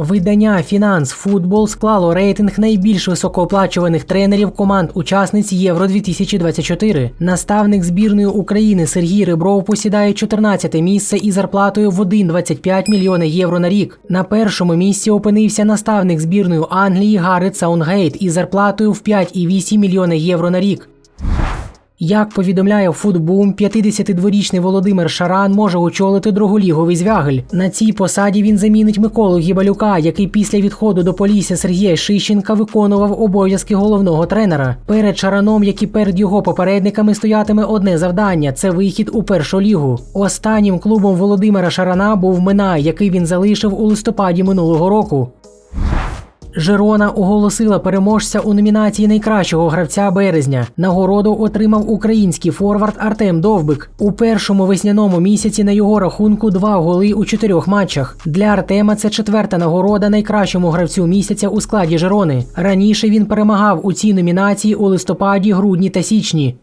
Видання Фінанс Футбол склало рейтинг найбільш високооплачуваних тренерів команд-учасниць Євро 2024. Наставник збірної України Сергій Ребров посідає 14 місце із зарплатою в 1,25 мільйона євро на рік. На першому місці опинився наставник збірної Англії Гаррет Саунгейт із зарплатою в 5,8 мільйона євро на рік. Як повідомляє Футбум, 52-річний Володимир Шаран може очолити друголіговий звягель. На цій посаді він замінить Миколу Гібалюка, який після відходу до Полісся Сергія Шищенка виконував обов'язки головного тренера. Перед Шараном, як і перед його попередниками, стоятиме одне завдання це вихід у першу лігу. Останнім клубом Володимира Шарана був Минай, який він залишив у листопаді минулого року. Жерона оголосила переможця у номінації найкращого гравця березня. Нагороду отримав український форвард Артем Довбик. У першому весняному місяці на його рахунку два голи у чотирьох матчах. Для Артема це четверта нагорода найкращому гравцю місяця у складі Жерони. Раніше він перемагав у цій номінації у листопаді, грудні та січні.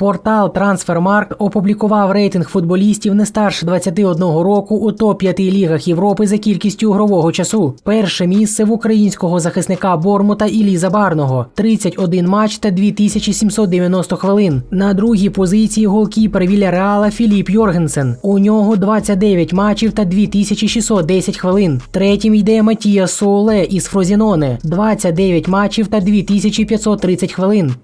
Портал Трансфермаркт опублікував рейтинг футболістів не старше 21 року у топ-5 лігах Європи за кількістю ігрового часу. Перше місце в українського захисника Бормута Іллі Забарного 31 матч та 2790 хвилин. На другій позиції голкіпер Віляреала Філіп Йоргенсен. У нього 29 матчів та 2610 хвилин. Третім йде Матія Соуле із Фрозіноне 29 матчів та 2530 хвилин.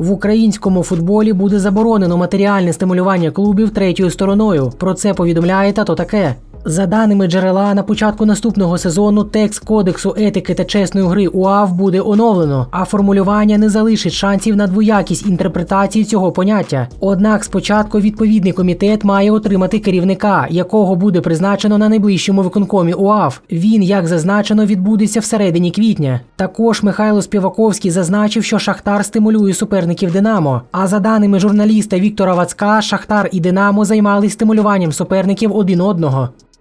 В українському футболі буде заборонено матеріальне стимулювання клубів третьою стороною. Про це повідомляє тато таке. За даними джерела, на початку наступного сезону текст кодексу етики та чесної гри УАВ буде оновлено, а формулювання не залишить шансів на двоякість інтерпретації цього поняття. Однак спочатку відповідний комітет має отримати керівника, якого буде призначено на найближчому виконкомі УАВ. Він, як зазначено, відбудеться всередині квітня. Також Михайло Співаковський зазначив, що Шахтар стимулює суперників Динамо. А за даними журналіста Віктора Вацка, Шахтар і Динамо займалися стимулюванням суперників один одного.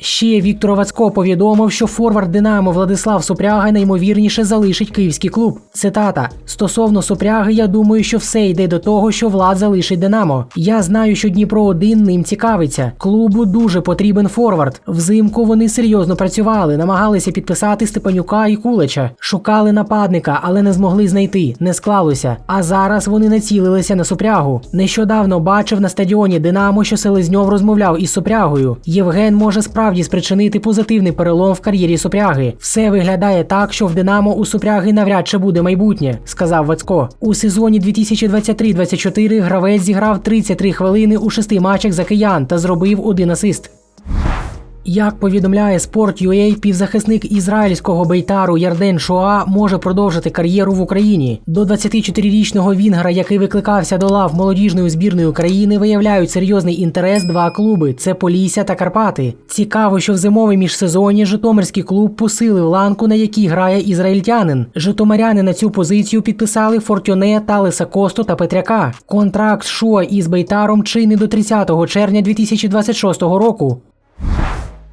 Ще Віктор Вацько повідомив, що форвард Динамо Владислав Супряга наймовірніше залишить київський клуб. Цитата: стосовно Супряги, я думаю, що все йде до того, що влад залишить Динамо. Я знаю, що Дніпро 1 ним цікавиться. Клубу дуже потрібен форвард. Взимку вони серйозно працювали, намагалися підписати Степанюка і Кулича. Шукали нападника, але не змогли знайти. Не склалося. А зараз вони націлилися на Супрягу. Нещодавно бачив на стадіоні Динамо, що Селезньов розмовляв із Супрягою. Євген може справді справді спричинити позитивний перелом в кар'єрі Супряги. Все виглядає так, що в Динамо у Супряги навряд чи буде майбутнє, сказав Вацько. У сезоні 2023-24 гравець зіграв 33 хвилини у шести матчах за киян та зробив один асист. Як повідомляє Sport.ua, півзахисник ізраїльського бейтару Ярден Шоа може продовжити кар'єру в Україні. До 24-річного Вінгера, який викликався до лав молодіжної збірної України, виявляють серйозний інтерес два клуби: це Полісся та Карпати. Цікаво, що в зимовій міжсезоні Житомирський клуб посилив ланку, на якій грає ізраїльтянин. Житомиряни на цю позицію підписали Фортюне, Талеса Косту та Петряка. Контракт Шоа із Бейтаром чинний до 30 червня 2026 року.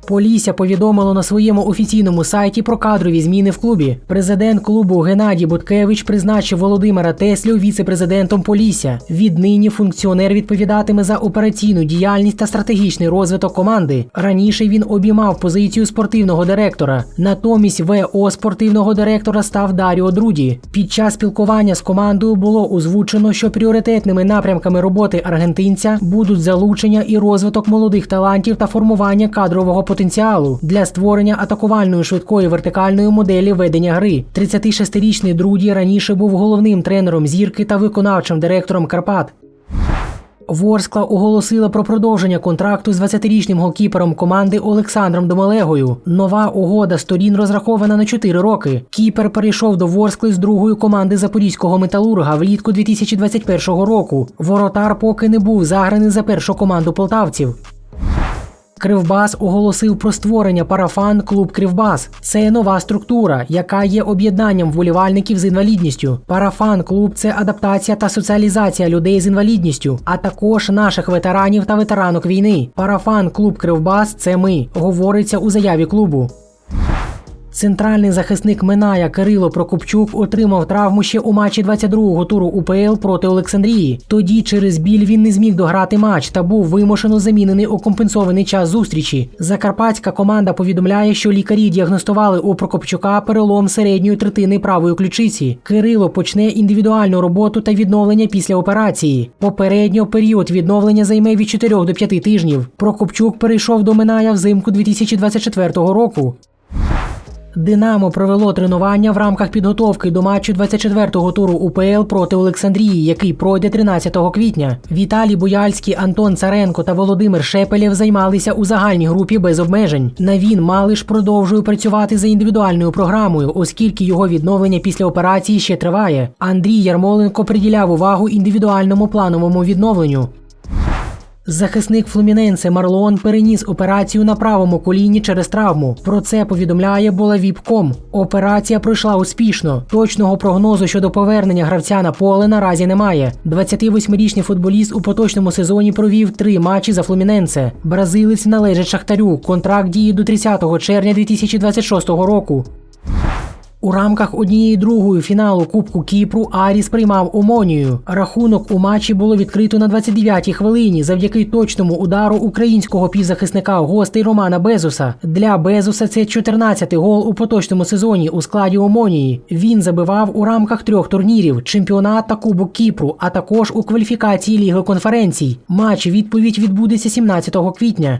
Полісся повідомило на своєму офіційному сайті про кадрові зміни в клубі. Президент клубу Геннадій Буткевич призначив Володимира Теслю віце-президентом Полісся. Віднині функціонер відповідатиме за операційну діяльність та стратегічний розвиток команди. Раніше він обіймав позицію спортивного директора. Натомість ВО спортивного директора став Даріо Друді. Під час спілкування з командою було озвучено, що пріоритетними напрямками роботи аргентинця будуть залучення і розвиток молодих талантів та формування кадрового потенціалу потенціалу для створення атакувальної швидкої вертикальної моделі ведення гри. 36-річний Друді раніше був головним тренером зірки та виконавчим директором Карпат. Ворскла оголосила про продовження контракту з 20-річним голкіпером команди Олександром Домалегою. Нова угода сторін розрахована на 4 роки. Кіпер перейшов до Ворскли з другої команди запорізького металурга влітку 2021 року. Воротар поки не був заграний за першу команду полтавців. Кривбас оголосив про створення парафан клуб Кривбас. Це нова структура, яка є об'єднанням вболівальників з інвалідністю. Парафан клуб це адаптація та соціалізація людей з інвалідністю, а також наших ветеранів та ветеранок війни. Парафан клуб Кривбас це ми, говориться у заяві клубу. Центральний захисник Миная Кирило Прокопчук отримав травму ще у матчі 22-го туру УПЛ проти Олександрії. Тоді через біль він не зміг дограти матч та був вимушено замінений у компенсований час зустрічі. Закарпатська команда повідомляє, що лікарі діагностували у Прокопчука перелом середньої третини правої ключиці. Кирило почне індивідуальну роботу та відновлення після операції. Попередньо період відновлення займе від 4 до 5 тижнів. Прокопчук перейшов до Миная взимку 2024 року. Динамо провело тренування в рамках підготовки до матчу 24-го туру УПЛ проти Олександрії, який пройде 13 квітня. Віталій Буяльський, Антон Царенко та Володимир Шепелєв займалися у загальній групі без обмежень. Навін Малиш продовжує працювати за індивідуальною програмою, оскільки його відновлення після операції ще триває. Андрій Ярмоленко приділяв увагу індивідуальному плановому відновленню. Захисник Флуміненсе Марлон переніс операцію на правому коліні через травму. Про це повідомляє Болавіп.ком. Операція пройшла успішно. Точного прогнозу щодо повернення гравця на поле наразі немає. 28-річний футболіст у поточному сезоні провів три матчі за Флуміненсе. Бразилець належить Шахтарю. Контракт діє до 30 червня 2026 року. У рамках однієї другої фіналу Кубку Кіпру Аріс приймав Омонію. Рахунок у матчі було відкрито на 29-й хвилині завдяки точному удару українського півзахисника гостей Романа Безуса. Для Безуса це 14-й гол у поточному сезоні у складі Омонії. Він забивав у рамках трьох турнірів: чемпіонат та Кубок Кіпру, а також у кваліфікації Ліги конференцій. Матч відповідь відбудеться 17 квітня.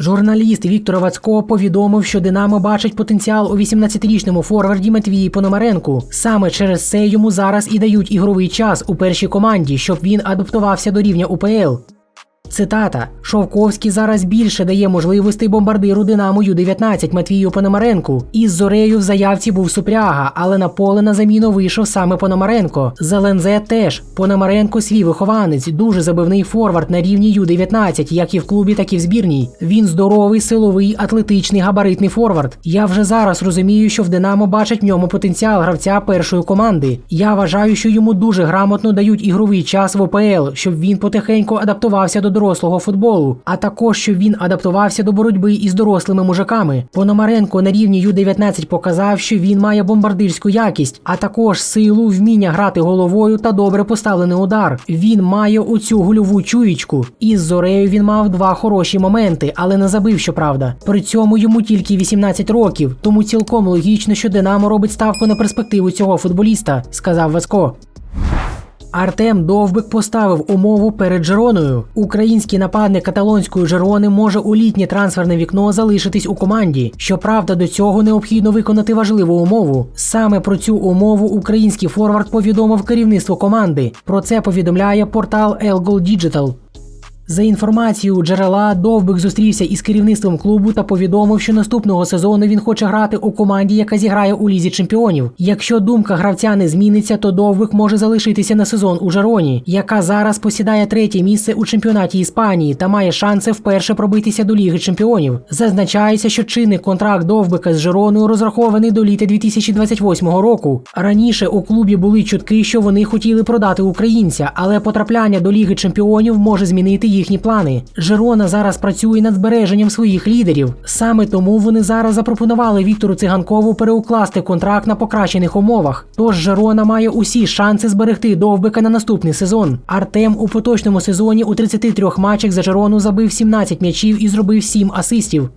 Журналіст Віктор Вацько повідомив, що Динамо бачить потенціал у 18-річному форварді Матвії Пономаренку. Саме через це йому зараз і дають ігровий час у першій команді, щоб він адаптувався до рівня УПЛ. Цитата: Шовковський зараз більше дає можливостей бомбардиру Динамо Ю-19 Матвію Пономаренку. Із зорею в заявці був Супряга, але на поле на заміну вийшов саме Пономаренко. Зелензе теж Пономаренко свій вихованець, дуже забивний форвард на рівні Ю-19, як і в клубі, так і в збірній. Він здоровий, силовий, атлетичний, габаритний форвард. Я вже зараз розумію, що в Динамо бачать в ньому потенціал гравця першої команди. Я вважаю, що йому дуже грамотно дають ігровий час в ОПЛ, щоб він потихеньку адаптувався до дорослого футболу, а також щоб він адаптувався до боротьби із дорослими мужиками. Пономаренко на рівні Ю-19 показав, що він має бомбардирську якість, а також силу, вміння грати головою та добре поставлений удар. Він має оцю гольову чуєчку. Із зорею він мав два хороші моменти, але не забив, щоправда. При цьому йому тільки 18 років, тому цілком логічно, що Динамо робить ставку на перспективу цього футболіста, сказав Васко. Артем Довбик поставив умову перед Жероною. Український нападник каталонської Жерони може у літнє трансферне вікно залишитись у команді. Щоправда, до цього необхідно виконати важливу умову. Саме про цю умову український форвард повідомив керівництво команди. Про це повідомляє портал Elgol Digital. За інформацією джерела, Довбик зустрівся із керівництвом клубу та повідомив, що наступного сезону він хоче грати у команді, яка зіграє у лізі чемпіонів. Якщо думка гравця не зміниться, то Довбик може залишитися на сезон у Жероні, яка зараз посідає третє місце у чемпіонаті Іспанії та має шанси вперше пробитися до Ліги Чемпіонів. Зазначається, що чинний контракт Довбика з Жероною розрахований до літа 2028 року. Раніше у клубі були чутки, що вони хотіли продати українця, але потрапляння до Ліги Чемпіонів може змінити їхні плани. Жерона зараз працює над збереженням своїх лідерів. Саме тому вони зараз запропонували Віктору Циганкову переукласти контракт на покращених умовах. Тож Жерона має усі шанси зберегти довбика на наступний сезон. Артем у поточному сезоні у 33 матчах за Жерону забив 17 м'ячів і зробив 7 асистів.